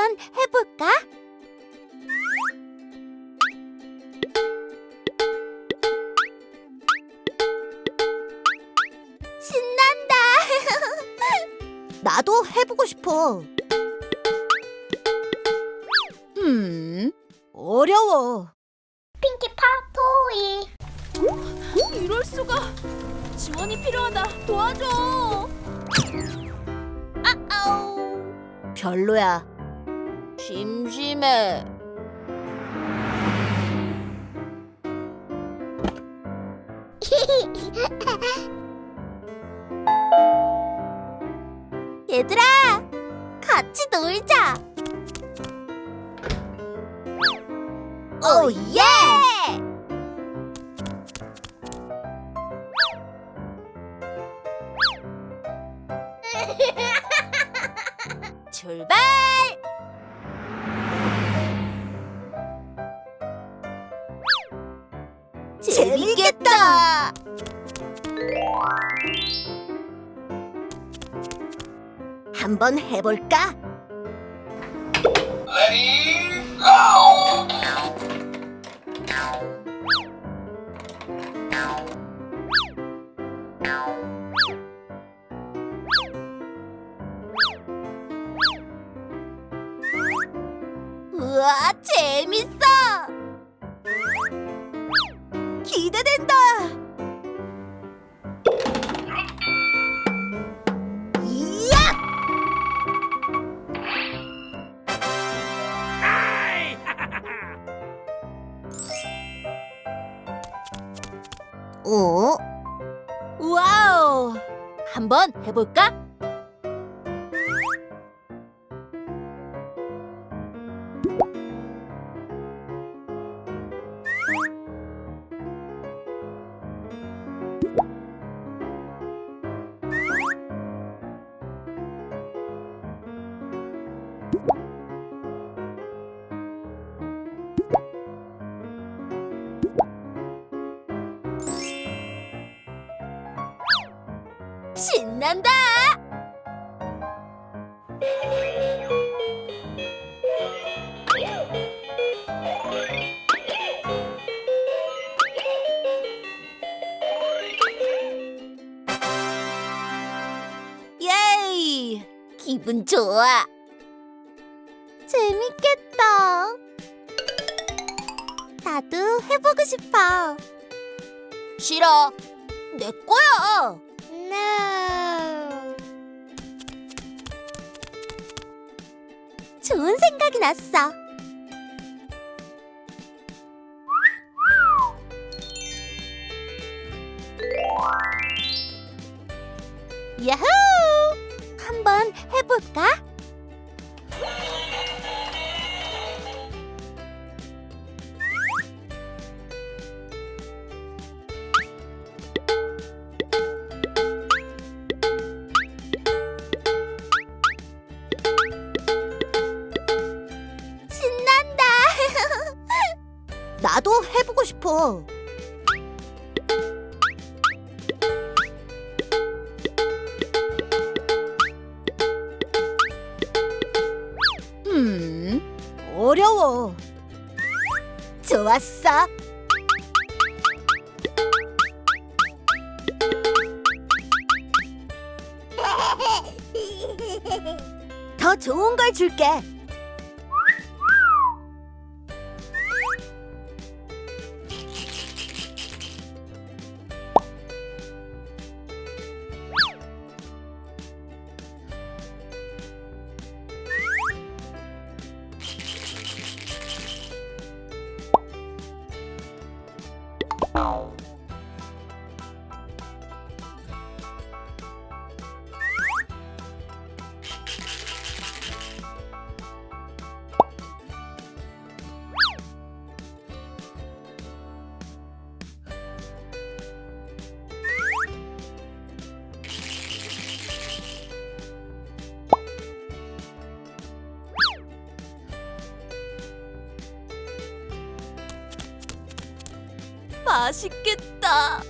한번 해볼까? 신난다. 나도 해보고 싶어. 음, 어려워. 핑키파 토이 이럴 수가. 지원이 필요하다. 도와줘. 아우 별로야. 심심해. 얘들아, 같이 놀자. 오 예! 출발! 재밌겠다. 한번 해볼까? 우와, 재밌어! 어? 와우! 한번 해볼까? 신난다! 예이! 기분 좋아. 재밌겠다. 나도 해보고 싶어. 싫어. 내 거야. 좋은 생각이 났어. 야호! 한번 해볼까? 해보고 싶어. 음, 어려워. 좋았어. 더 좋은 걸 줄게. Wow. 맛있겠다.